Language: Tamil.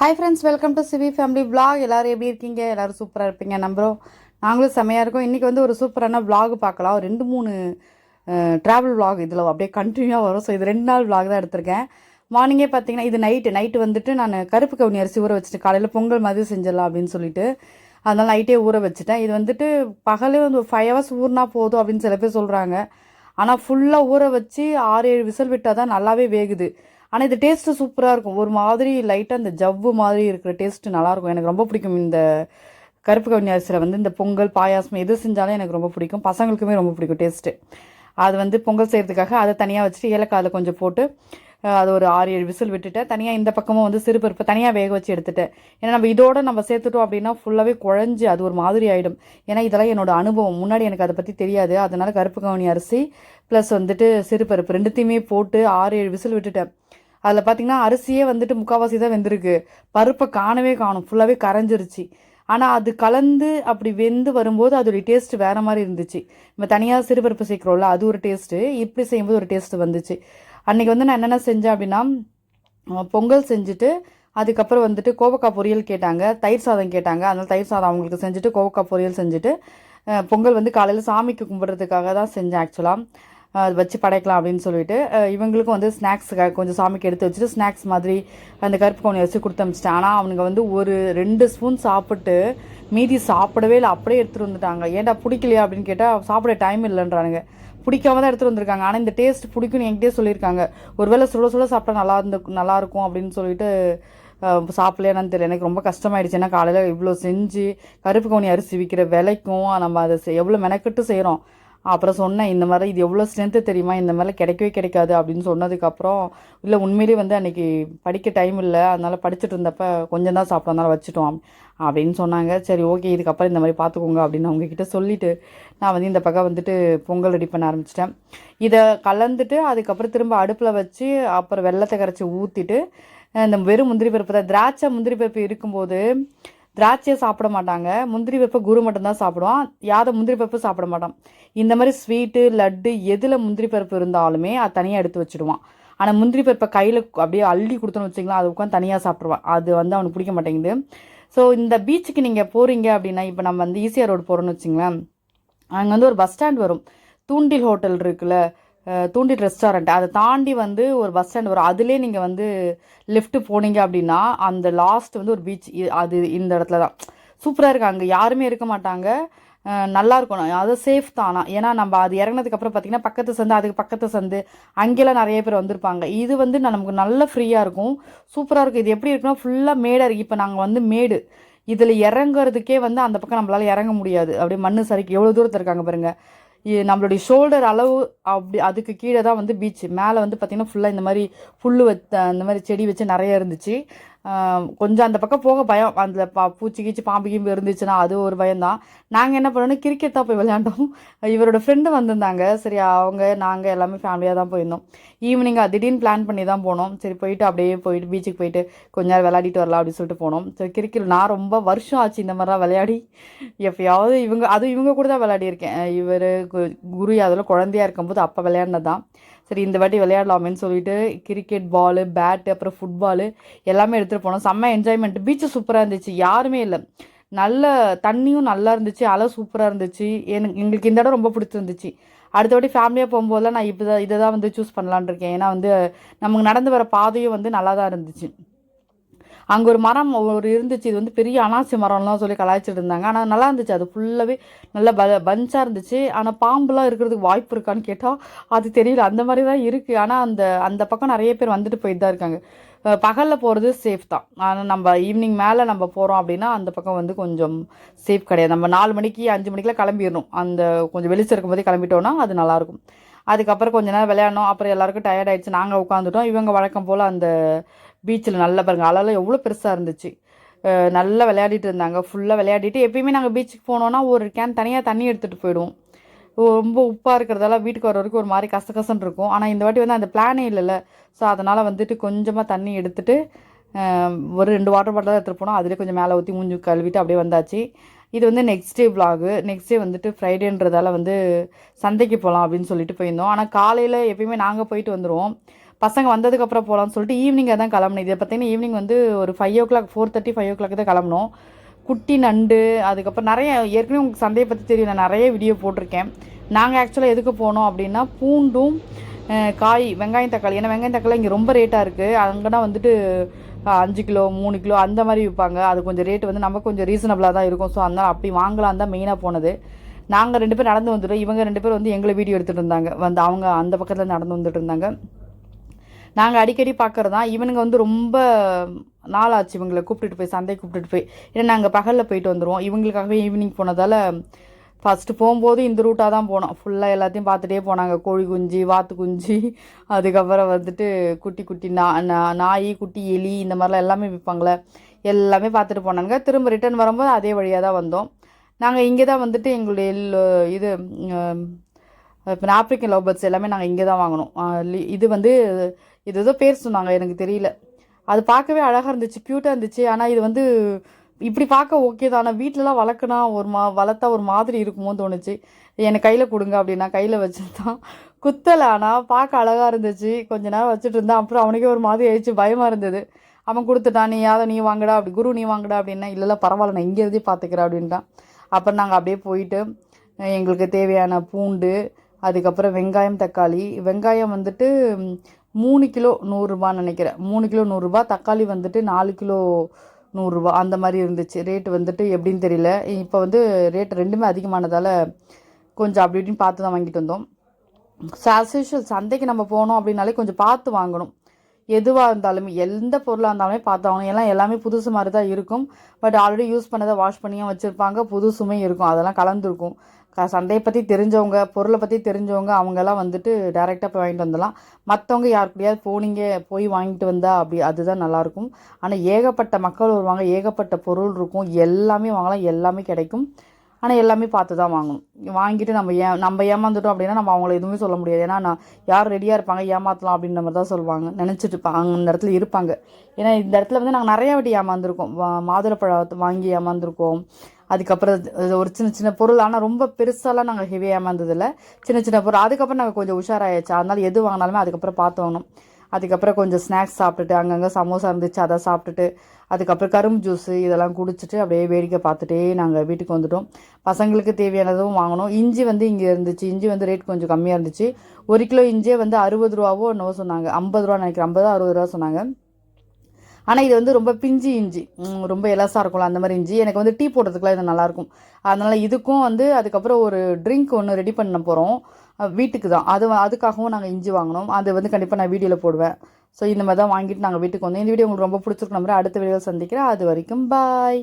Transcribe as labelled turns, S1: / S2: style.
S1: Hi friends welcome to CV family vlog. எல்லோரும் எப்படி இருக்கீங்க? எல்லோரும் சூப்பராக இருப்பீங்க நம்புகிறோம் நாங்களும் செம்மையாக இருக்கோம். இன்றைக்கி வந்து ஒரு சூப்பரான vlog பார்க்கலாம். ஒரு ரெண்டு மூணு ட்ராவல் vlog இதில் அப்படியே கண்டினியூவாக வரும். ஸோ இது ரெண்டு நாள் vlog தான் எடுத்திருக்கேன். மார்னிங்கே பார்த்தீங்கன்னா இது நைட்டு நைட்டு வந்துட்டு நான் கருப்பு கவுனி அரிசி ஊற வச்சுட்டு காலையில் பொங்கல் மாதிரி செஞ்சிடலாம் அப்படின்னு சொல்லிட்டு அதனால் நைட்டே ஊற வச்சுட்டேன். இது வந்துட்டு பகலே வந்து ஃபைவ் ஹவர்ஸ் ஊறினா போதும் அப்படின்னு சில பேர் சொல்கிறாங்க ஆனால் ஃபுல்லாக ஊற வச்சு ஆறு ஏழு விசில் விட்டால் தான் நல்லாவே வேகுது. ஆனால் இது டேஸ்ட்டு சூப்பராக இருக்கும். ஒரு மாதிரி லைட்டாக இந்த ஜவ்வு மாதிரி இருக்கிற டேஸ்ட்டு நல்லாயிருக்கும். எனக்கு ரொம்ப பிடிக்கும் இந்த கருப்பு கவுனி அரிசியில் வந்து இந்த பொங்கல் பாயாசம் எது செஞ்சாலும் எனக்கு ரொம்ப பிடிக்கும். பசங்களுக்குமே ரொம்ப பிடிக்கும் டேஸ்ட்டு அது வந்து பொங்கல் செய்கிறதுக்காக அதை தனியாக வச்சுட்டு ஏலக்காய் அதில் கொஞ்சம் போட்டு அது ஒரு ஆறு ஏழு விசில் விட்டுட்டேன் தனியாக இந்த பக்கமும் வந்து சிறுபருப்பு தனியாக வேக வச்சு எடுத்துட்டேன் ஏன்னா நம்ம இதோட நம்ம சேர்த்துட்டோம் அப்படின்னா ஃபுல்லாகவே குழஞ்சி அது ஒரு மாதிரி ஆகிடும் ஏன்னா இதெல்லாம் என்னோட அனுபவம். முன்னாடி எனக்கு அதை பற்றி தெரியாது. அதனால கருப்பு கவுனி அரிசி ப்ளஸ் வந்துட்டு சிறுபருப்பு ரெண்டுத்தையுமே போட்டு ஆறு ஏழு விசில் விட்டுட்டேன். அதில் பார்த்தீங்கன்னா அரிசியே வந்துட்டு முக்கால்வாசி தான் வெந்திருக்கு. பருப்பை காணவே காணும். ஃபுல்லாகவே கரைஞ்சிருச்சு. ஆனால் அது கலந்து அப்படி வெந்து வரும்போது அதோடைய டேஸ்ட் வேறு மாதிரி இருந்துச்சு. நம்ம தனியாக சிறுபருப்பு சேர்க்குறோம்ல அது ஒரு டேஸ்ட்டு இப்படி செய்யும்போது ஒரு டேஸ்ட் வந்துச்சு. அன்றைக்கி வந்து நான் என்னென்ன செஞ்சேன் அப்படின்னா பொங்கல் செஞ்சுட்டு அதுக்கப்புறம் வந்துட்டு கோவக்காய் பொரியல் கேட்டாங்க. தயிர் சாதம் கேட்டாங்க. அதனால் தயிர் சாதம் அவங்களுக்கு செஞ்சுட்டு கோவக்காய் பொரியல் செஞ்சுட்டு பொங்கல் வந்து காலையில் சாமிக்கு கும்பிட்றதுக்காக தான் செஞ்சேன் ஆக்சுவலாக அது வச்சு படைக்கலாம் அப்படின்னு சொல்லிட்டு இவங்களுக்கும் வந்து ஸ்நாக்ஸுக்காக கொஞ்சம் சாமிக்கு எடுத்து வச்சுட்டு ஸ்நாக்ஸ் மாதிரி அந்த கருப்பு கவுனி வச்சு கொடுத்து அமிச்சிட்டேன் ஆனால் அவனுங்க வந்து ஒரு ரெண்டு ஸ்பூன் சாப்பிட்டு மீதி சாப்பிடவே இல்லை. அப்படியே எடுத்துகிட்டு வந்துட்டாங்க. ஏன்டா பிடிக்கலையா அப்படின்னு கேட்டால் சாப்பிட டைம் இல்லைன்றானுங்க. பிடிக்காம தான் எடுத்துகிட்டு வந்திருக்காங்க. ஆனால் இந்த டேஸ்ட் பிடிக்கும்னு என்கிட்டயே சொல்லியிருக்காங்க. ஒருவேளை சுட சுட சாப்பிட்டா நல்லா இருந்து நல்லாயிருக்கும் அப்படின்னு சொல்லிட்டு சாப்பிடலையானு தெரியல. எனக்கு ரொம்ப கஷ்டமாயிடுச்சு. ஏன்னா காலையில் இவ்வளோ செஞ்சு கருப்பு கவுனி அரிசி விற்கிற விலைக்கும் நம்ம அதை எவ்வளோ மெனக்கெட்டு செய்கிறோம் அப்புறம் சொன்னேன் இந்த மாதிரி இது எவ்வளோ ஸ்ட்ரென்த்து தெரியுமா? இந்த மாதிரிலாம் கிடைக்கவே கிடைக்காது அப்படின்னு சொன்னதுக்கப்புறம் இல்லை உண்மையிலேயே வந்து அன்றைக்கி படிக்க டைம் இல்லை அதனால் படிச்சுட்டு இருந்தப்ப கொஞ்சம் தான் சாப்பிட்டோம் வச்சுட்டோம் அப்படின்னு சொன்னாங்க. சரி ஓகே இதுக்கப்புறம் இந்த மாதிரி பார்த்துக்கோங்க அப்படின்னு அவங்கக்கிட்ட சொல்லிவிட்டு நான் வந்து இந்த பக்கம் வந்துட்டு பொங்கல் ரெடி பண்ண ஆரம்பிச்சிட்டேன். இதை கலந்துட்டு அதுக்கப்புறம் திரும்ப அடுப்பில் வச்சு அப்புறம் வெள்ளத்தை கரைச்சி ஊற்றிட்டு இந்த வெறும் முந்திரி பருப்பு தான். திராட்சை முந்திரி பருப்பு இருக்கும்போது திராட்சையை சாப்பிட மாட்டாங்க. முந்திரி பருப்பு குரு மட்டும்தான் சாப்பிடுவான். யாதை முந்திரி பருப்பு சாப்பிட மாட்டான். இந்த மாதிரி ஸ்வீட்டு லட்டு எதில் முந்திரி பருப்பு இருந்தாலுமே அது தனியாக எடுத்து வச்சுடுவான். ஆனால் முந்திரி பருப்பை கையில் அப்படியே அள்ளி கொடுத்தோன்னு வச்சிங்களா அது உட்காந்து தனியாக சாப்பிட்ருவான் அது வந்து அவனுக்கு பிடிக்க மாட்டேங்குது. ஸோ இந்த பீச்சுக்கு நீங்கள் போகிறீங்க அப்படின்னா இப்போ நம்ம வந்து ஈசிஆர் ரோடு போகிறோன்னு வச்சுங்களேன் அங்கே வந்து ஒரு பஸ் ஸ்டாண்ட் வரும். தூண்டில் ஹோட்டல் இருக்குல்ல தூண்டிட் ரெஸ்டாரண்ட் அதை தாண்டி வந்து ஒரு பஸ் ஸ்டாண்ட் வரும் அதுலேயே நீங்கள் வந்து லெஃப்ட்டு போனீங்க அப்படின்னா அந்த லாஸ்ட் வந்து ஒரு பீச் அது இந்த இடத்துல தான். சூப்பராக இருக்கு அங்கே யாருமே இருக்க மாட்டாங்க. நல்லா இருக்கும். அது சேஃப் தானா. ஏன்னா நம்ம அது இறங்கினதுக்கப்புறம் பார்த்திங்கன்னா பார்த்தீங்கன்னா பக்கத்து சந்து அதுக்கு பக்கத்து சந்து அங்கெல்லாம் நிறைய பேர் வந்திருப்பாங்க. இது வந்து நமக்கு நல்ல ஃப்ரீயாக இருக்கும். சூப்பராக இருக்கும். இது எப்படி இருக்குன்னா ஃபுல்லாக மேடாக இருக்குது இப்போ நாங்கள் வந்து மேடு. இதில் இறங்குறதுக்கே வந்து அந்த பக்கம் நம்மளால் இறங்க முடியாது. அப்படியே மண்ணு சரிக்கு. எவ்வளோ தூரத்தில் இருக்காங்க பாருங்கள் நம்மளுடைய ஷோல்டர் அளவு அப்படி அதுக்கு கீழே தான் வந்து பீச் மேலே வந்து பார்த்திங்கன்னா ஃபுல்லாக இந்த மாதிரி புல் வச்ச அந்த மாதிரி செடி வச்சு நிறைய இருந்துச்சு. கொஞ்சம் அந்த பக்கம் போக பயம். அந்த பா பூச்சி கீச்சி பாம்பு கீம்பு இருந்துச்சுன்னா அது ஒரு பயம்தான். நாங்கள் என்ன பண்ணோம்னா கிரிக்கெட் தான் போய் விளையாண்டோம். இவரோட ஃப்ரெண்டு வந்திருந்தாங்க. சரி அவங்க நாங்கள் எல்லாமே ஃபேமிலியாக தான் போயிருந்தோம். ஈவினிங் திடீர்னு பிளான் பண்ணி தான் போனோம். சரி போயிட்டு அப்படியே போயிட்டு பீச்சுக்கு போயிட்டு கொஞ்ச நேரம் விளையாடிட்டு வரலாம் அப்படின்னு சொல்லிட்டு போனோம். சரி கிரிக்கெட் நான் ரொம்ப வருஷம் ஆச்சு இந்த மாதிரிலாம் விளையாடி. எப்பயாவது இவங்க அதுவும் இவங்க கூட தான் விளையாடியிருக்கேன். இவர் குரு அதெல்லாம் குழந்தையா இருக்கும்போது அப்போ விளையாடினது தான் சரி இந்த வாட்டி விளையாடலாமேன்னு சொல்லிட்டு கிரிக்கெட் பாலு பேட்டு அப்புறம் ஃபுட்பாலு எல்லாமே எடுத்துகிட்டு போனோம். செம்ம என்ஜாய்மெண்ட் பீச்சு சூப்பராக இருந்துச்சு. யாருமே இல்லை. நல்ல தண்ணியும் நல்லா இருந்துச்சு. அலை சூப்பராக இருந்துச்சு. எனக்கு எங்களுக்கு இந்த இடம் ரொம்ப பிடிச்சிருந்துச்சு. அடுத்த வாட்டி ஃபேமிலியாக போகும்போதெல்லாம் நான் இப்போ இதை தான் வந்து சூஸ் பண்ணலான்னு இருக்கேன். ஏன்னா வந்து நமக்கு நடந்து வர பாதையும் வந்து நல்லா தான் இருந்துச்சு. அங்கே ஒரு மரம் ஒரு இருந்துச்சு. இது வந்து பெரிய அனாசி மரம்லாம் சொல்லி கலாய்ச்சிட்டு இருந்தாங்க ஆனால் நல்லா இருந்துச்சு. அது ஃபுல்லாகவே நல்ல ப பஞ்சாக இருந்துச்சு. ஆனால் பாம்புலாம் இருக்கிறதுக்கு வாய்ப்பு இருக்கான்னு கேட்டால் அது தெரியல. அந்த மாதிரி தான் இருக்குது ஆனால் அந்த அந்த பக்கம் நிறைய பேர் வந்துட்டு போயிட்டு தான் இருக்காங்க. பகலில் போகிறது சேஃப் தான். ஆனால் நம்ம ஈவினிங் மேலே நம்ம போகிறோம் அப்படின்னா அந்த பக்கம் வந்து கொஞ்சம் சேஃப் கிடையாது. நம்ம நாலு மணிக்கு அஞ்சு மணிக்கெலாம் கிளம்பிடணும். அந்த கொஞ்சம் வெளிச்சம் இருக்கும்போதே கிளம்பிட்டோன்னா அது நல்லாயிருக்கும். அதுக்கப்புறம் கொஞ்ச நேரம் விளையாடணும். அப்புறம் எல்லாருக்கும் டயர்ட் ஆயிடுச்சு. நாங்கள் உட்காந்துட்டோம் இவங்க வழக்கம் போல் அந்த பீச்சில் நல்லா பாருங்க. அலைலாம் எவ்வளோ பெருசாக இருந்துச்சு. நல்லா விளையாடிட்டு இருந்தாங்க. ஃபுல்லாக விளையாடிட்டு எப்பயுமே நாங்கள் பீச்சுக்கு போனோன்னா ஒரு கேன் தனியாக தண்ணி எடுத்துகிட்டு போயிடுவோம். ரொம்ப உப்பாக இருக்கிறதால வீட்டுக்கு வர வரைக்கும் ஒரு மாதிரி கசகசன்னு இருக்கும். ஆனால் இந்த வாட்டி வந்து அந்த பிளானே இல்லைல்ல. ஸோ அதனால் வந்துட்டு கொஞ்சமாக தண்ணி எடுத்துட்டு ஒரு ரெண்டு வாட்டர் பாட்டில் தான் எடுத்துகிட்டு போனோம். அதிலே கொஞ்சம் மேலே ஊற்றி மூஞ்சி கழுவிட்டு அப்படியே வந்தாச்சு. இது வந்து next day vlog. Next day வந்துட்டு ஃப்ரைடேன்றதால வந்து சந்தைக்கு போகலாம் அப்படின்னு சொல்லிட்டு போயிருந்தோம். ஆனால் காலையில் எப்பயுமே நாங்கள் போயிட்டு வந்துடுவோம் பசங்க வந்ததுக்கப்புறம் போகலான்னு சொல்லிட்டு ஈவினிங் தான் கிளம்பணும் இதை பார்த்தீங்கன்னா ஈவினிங் வந்து ஒரு five o'clock four thirty five o'clock தான் கிளம்பணும் குட்டி நண்டு அதுக்கப்புறம் நிறைய ஏற்கனவே உங்களுக்கு சந்தையை பற்றி தெரியும் நான் நிறைய வீடியோ போட்டிருக்கேன். நாங்கள் ஆக்சுவலாக எதுக்கு போனோம் அப்படின்னா பூண்டும் காய் வெங்காயம் தக்காளி. ஏன்னா வெங்காயம் தக்காளி இங்கே ரொம்ப ரேட்டாக இருக்குது அங்கேனா வந்துட்டு அஞ்சு கிலோ மூணு கிலோ அந்த மாதிரி விற்பாங்க. அது கொஞ்சம் ரேட் வந்து நமக்கு கொஞ்சம் ரீசனபிளாக தான் இருக்கும். ஸோ அதனால் அப்படி வாங்கலாம் தான் மெயினாக போனது. நாங்கள் ரெண்டு பேர் நடந்து வந்துட்டோம். இவங்க ரெண்டு பேர் வந்து எங்களை வீடியோ எடுத்துகிட்டு இருந்தாங்க. வந்து அவங்க அந்த பக்கத்தில் நடந்து வந்துட்டு இருந்தாங்க. நாங்கள் அடிக்கடி பார்க்குறது தான் இவனுங்க வந்து ரொம்ப நாளாச்சு இவங்களை கூப்பிட்டுட்டு போய் சந்தை கூப்பிட்டுட்டு போய். ஏன்னா நாங்கள் பகலில் போயிட்டு வந்துடுவோம் இவங்களுக்காகவே ஈவினிங் போனதால் ஃபஸ்ட்டு போகும்போது இந்த ரூட்டாக தான் போனோம். ஃபுல்லாக எல்லாத்தையும் பார்த்துட்டே போனாங்க. கோழி குஞ்சு வாத்து குஞ்சு. அதுக்கப்புறம் வந்துட்டு குட்டி குட்டி நா நா- நாய் குட்டி எலி இந்த மாதிரிலாம் எல்லாமே விற்பாங்களே எல்லாமே பார்த்துட்டு போனாங்க. திரும்ப ரிட்டர்ன் வரும்போது அதே வழியாக தான் வந்தோம். நாங்கள் இங்கே தான் வந்துட்டு எங்களுடைய எல்- இது இப்போ ஆப்ரிக்கன் லவ் பேர்ட்ஸ் எல்லாமே நாங்கள் இங்கே தான் வாங்கினோம். லி- இது வந்து ஏதோ பேர் சொன்னாங்க எனக்கு தெரியல. அது பார்க்கவே அழகாக இருந்துச்சு க்யூட்டாக இருந்துச்சு. ஆனால் இது வந்து இப்படி பார்க்க ஓகே தான். ஆனால் வீட்டிலலாம் வளர்க்குனா ஒரு மா வளர்த்தா ஒரு மாதிரி இருக்குமோன்னு தோணுச்சு. எனக்கு கையில் கொடுங்க அப்படின்னா கையில் வச்சுருந்தான். குத்தலை ஆனால் பார்க்க அழகாக இருந்துச்சு. கொஞ்ச நேரம் வச்சுட்டு இருந்தான். அப்புறம் அவனுக்கே ஒரு மாதிரி ஆயிடுச்சு பயமாக இருந்தது. அவன் கொடுத்துட்டான் நீ யாதை நீ வாங்கடா அப்படி குரு நீ வாங்கடா அப்படின்னா இல்லைல்ல பரவாயில்ல நான் இங்கே இருந்தே பார்த்துக்கிறேன் அப்படின்ட்டான். அப்புறம் நாங்கள் அப்படியே போயிட்டு எங்களுக்கு தேவையான பூண்டு அதுக்கப்புறம் வெங்காயம் தக்காளி. வெங்காயம் வந்துட்டு மூணு கிலோ நூறுரூபான்னு நினைக்கிறேன். மூணு கிலோ நூறுரூபா தக்காளி வந்துட்டு நாலு கிலோ நூறுரூபா அந்த மாதிரி இருந்துச்சு. ரேட்டு வந்துட்டு எப்படின்னு தெரியல. இப்போ வந்து ரேட் ரெண்டுமே அதிகமானதால் கொஞ்சம் அப்படி இப்படின்னு பார்த்து தான் வாங்கிட்டு வந்தோம். ஆஸ் சந்தைக்கு நம்ம போனோம் அப்படின்னாலே கொஞ்சம் பார்த்து வாங்கணும். எதுவாக இருந்தாலுமே எந்த பொருளாக இருந்தாலுமே பார்த்தவங்க எல்லாம் எல்லாமே புதுசு மாதிரி தான் இருக்கும். பட் ஆல்ரெடி யூஸ் பண்ணதை வாஷ் பண்ணியும் வச்சுருப்பாங்க. புதுசுமே இருக்கும். அதெல்லாம் கலந்துருக்கும். க சந்தையை பற்றி தெரிஞ்சவங்க பொருளை பற்றி தெரிஞ்சவங்க அவங்கெல்லாம் வந்துட்டு டேரெக்டாக போய் வாங்கிட்டு வந்துடலாம். மற்றவங்க யார் கூடயாவது போனீங்க போய் வாங்கிட்டு வந்தா அப்படி அதுதான் நல்லாயிருக்கும். ஆனால் ஏகப்பட்ட மக்கள் வருவாங்க. ஏகப்பட்ட பொருள் இருக்கும். எல்லாமே வாங்கலாம். எல்லாமே கிடைக்கும். ஆனால் எல்லாமே பார்த்து தான் வாங்கணும். வாங்கிட்டு நம்ம ஏ நம்ம ஏமாந்துட்டோம் அப்படின்னா நம்ம அவங்கள எதுவுமே சொல்ல முடியாது. ஏன்னா நான் யார் ரெடியாக இருப்பாங்க ஏமாற்றலாம் அப்படின்ற மாதிரி தான் சொல்லுவாங்க. நினச்சிட்டு இருப்பாங்க அந்த இடத்துல இருப்பாங்க. ஏன்னா இந்த இடத்துல வந்து நாங்கள் நிறையா வாட்டி ஏமாந்துருக்கோம். மாதுளை மாதுளப்பழத்தை வாங்கி ஏமாந்துருக்கோம். அதுக்கப்புறம் ஒரு சின்ன சின்ன பொருள். ஆனால் ரொம்ப பெருசாலாம் நாங்கள் ஹெவியாக ஏமாந்ததில்லை. சின்ன சின்ன பொருள். அதுக்கப்புறம் நாங்கள் கொஞ்சம் உஷாராயிடுச்சு அதனால எது வாங்கினாலுமே அதுக்கப்புறம் பார்த்து வாங்கணும். அதுக்கப்புறம் கொஞ்சம் ஸ்நாக்ஸ் சாப்பிட்டுட்டு அங்கங்கே சமோசா இருந்துச்சு அதை சாப்பிட்டுட்டு அதுக்கப்புறம் கரும்பு ஜூஸு இதெல்லாம் குடிச்சிட்டு அப்படியே வேடிக்கை பார்த்துட்டே நாங்கள் வீட்டுக்கு வந்துட்டோம். பசங்களுக்கு தேவையானதும் வாங்கினோம். இஞ்சி வந்து இங்கே இருந்துச்சு. இஞ்சி வந்து ரேட் கொஞ்சம் கம்மியாக இருந்துச்சு. ஒரு கிலோ இஞ்சியே வந்து அறுபது ரூபாவோ என்னவோ சொன்னாங்க. ஐம்பது ரூபா நினைக்கிறேன். ஐம்பது அறுபது ரூபா சொன்னாங்க. ஆனால் இது வந்து ரொம்ப பிஞ்சு இஞ்சி. ரொம்ப எலசாக இருக்கும்ல அந்த மாதிரி இஞ்சி. எனக்கு வந்து டீ போடுறதுக்குலாம் இது நல்லாயிருக்கும் அதனால் இதுக்கும் வந்து அதுக்கப்புறம் ஒரு ட்ரிங்க் ஒன்று ரெடி பண்ண போகிறோம் வீட்டுக்கு தான். அது அதுக்காகவும் நாங்கள் இஞ்சி வாங்கினோம் அது வந்து கண்டிப்பாக நான் வீடியோவில் போடுவேன். ஸோ இந்த மாதிரி தான் வாங்கிட்டு நாங்கள் வீட்டுக்கு வந்தோம். இந்த வீடியோ உங்களுக்கு ரொம்ப பிடிச்சிருக்கும் நம்புறேன். அடுத்த வீடியோவில் சந்திக்கிறேன். அது வரைக்கும் பாய்